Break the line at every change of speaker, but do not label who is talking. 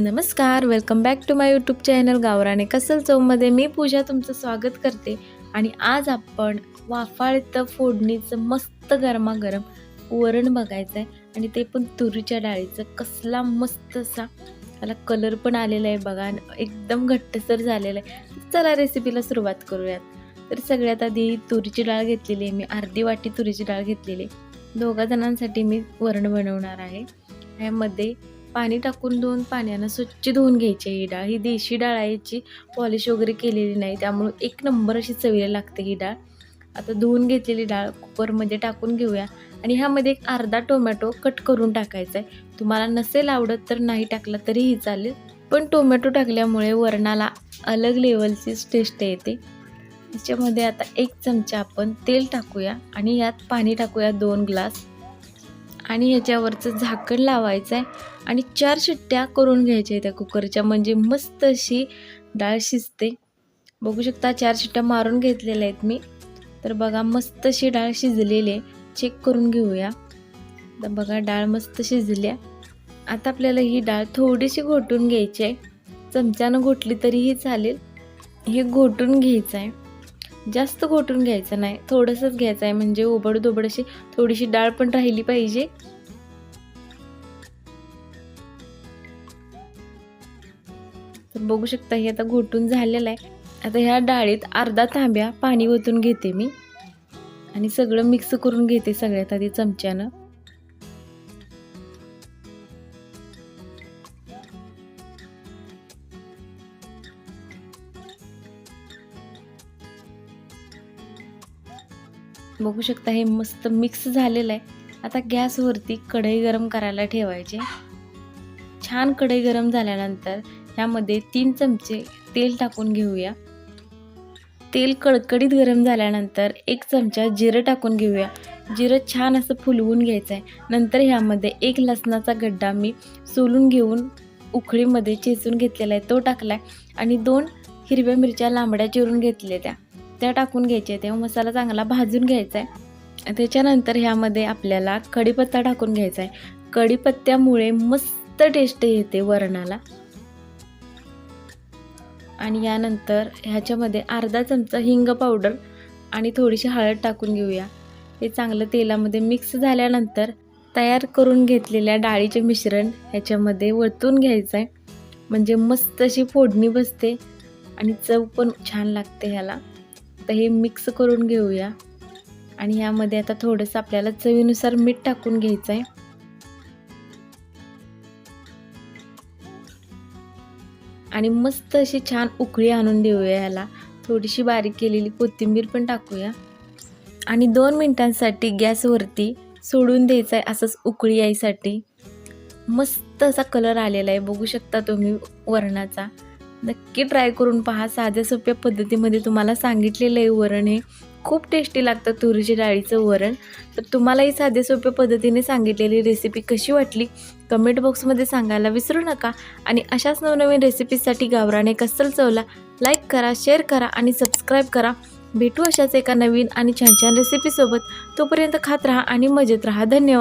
नमस्कार welcome back to my YouTube channel गावराणे कसल चौमध्ये मी पूजा तुमचं स्वागत करते. आणि आज आपण वाफाळतं फोडणीचं मस्त गरमागरम वरण बघायचं आहे आणि ते पण तुरीच्या डाळीचं. कसला मस्त असा. त्याला कलर पण आलेला आहे बघा. एकदम घट्टसर झालेला आहे. चला रेसिपीला सुरुवात करूयात. तर सगळ्यात आधी तुरीची डाळ घेतलेली आहे. मी अर्धी वाटी तुरीची डाळ घेतलेली आहे. दोघा जणांसाठी मी वरण बनवणार आहे. ह्यामध्ये पाणी टाकून धुवून पाण्यानं स्वच्छ धुवून घ्यायची ही डाळ. ही देशी डाळ आहे याची पॉलिश वगैरे केलेली नाही. त्यामुळे एक नंबर अशी चवीला लागते ही डाळ. आता धुवून घेतलेली डाळ कुकरमध्ये टाकून घेऊया. आणि ह्यामध्ये एक अर्धा टोमॅटो कट करून टाकायचा आहे. तुम्हाला नसेल आवडत तर नाही टाकला तरीही चालेल. पण टोमॅटो टाकल्यामुळे वरणाला अलग लेवलची टेस्ट येते. त्याच्यामध्ये आता एक चमचा आपण तेल टाकूया आणि यात पाणी टाकूया दोन ग्लास. आणि ह्याच्यावरचं झाकण लावायचं आहे आणि चार शिट्ट्या करून घ्यायच्या त्या कुकरच्या. म्हणजे मस्त अशी डाळ शिजते. बघू शकता चार शिट्ट्या मारून घेतलेल्या आहेत मी. तर बघा मस्त अशी डाळ शिजलेली आहे. चेक करून घेऊया. तर बघा डाळ मस्त शिजल्या आता आपल्याला ही डाळ थोडीशी घोटून घ्यायची आहे. चमच्यानं घोटली तरीही चालेल. हे घोटून घ्यायचं आहे. जास्त घोटून घ्यायचं नाही थोडंसंच घ्यायचं आहे म्हणजे ओबड अशी थोडीशी डाळ पण राहिली पाहिजे. तर बघू शकता हे आता घोटून झालेलं आहे. आता ह्या डाळीत अर्धा तांब्या पाणी ओतून घेते मी. आणि सगळं मिक्स करून घेते सगळ्यात आधी चमच्यानं. बघू शकता हे मस्त मिक्स झालेलं आहे. आता गॅसवरती कढई गरम करायला ठेवायचे. छान कढई गरम झाल्यानंतर ह्यामध्ये तीन चमचे तेल टाकून घेऊया. तेल कडकडीत गरम झाल्यानंतर एक चमचा जिरं टाकून घेऊया. जिरं छान असं फुलवून घ्यायचं आहे. नंतर ह्यामध्ये एक लसणाचा गड्डा मी सोलून घेऊन उखळीमध्ये चेचून घेतलेला आहे. तो टाकला आहे आणि दोन हिरव्या मिरच्या लांबड्या चिरून घेतल्या त्या त्या टाकून घ्यायच्या तेव्हा मसाला चांगला भाजून घ्यायचा आहे. त्याच्यानंतर ह्यामध्ये आपल्याला कढीपत्ता टाकून घ्यायचा आहे. कढीपत्त्यामुळे मस्त टेस्ट येते वरणाला. आणि यानंतर ह्याच्यामध्ये अर्धा चमचा हिंग पावडर आणि थोडीशी हळद टाकून घेऊया. हे चांगलं तेलामध्ये मिक्स झाल्यानंतर तयार करून घेतलेल्या डाळीचे मिश्रण ह्याच्यामध्ये वळतून घ्यायचं आहे. म्हणजे मस्त अशी फोडणी बसते आणि चव पण छान लागते ह्याला. तर हे मिक्स करून घेऊया. आणि यामध्ये आता थोडंसं आपल्याला चवीनुसार मीठ टाकून घ्यायचं आहे आणि मस्त अशी छान उकळी आणून देऊया ह्याला. थोडीशी बारीक केलेली कोथिंबीर पण टाकूया. आणि दोन मिनटांसाठी गॅसवरती सोडून द्यायचं आहे असंच उकळी यायसाठी. मस्त असा कलर आलेला आहे. बघू शकता तुम्ही वरणाचा. नक्की ट्राय करून पहा. साध्या सोप्या पद्धतीमध्ये तुम्हाला सांगितलेलं आहे वरण हे. खूप टेस्टी लागतं तुरीच्या डाळीचं वरण. तर तुम्हालाही साध्या सोप्या पद्धतीने सांगितलेली रेसिपी कशी वाटली कमेंट बॉक्समध्ये सांगायला विसरू नका. आणि अशाच नवनवीन रेसिपीजसाठी गावराने कस्सल चवला लाईक करा शेअर करा आणि सबस्क्राईब करा. भेटू अशाच एका नवीन आणि छान छान रेसिपीसोबत तोपर्यंत खात राहा आणि मजेत राहा. धन्यवाद.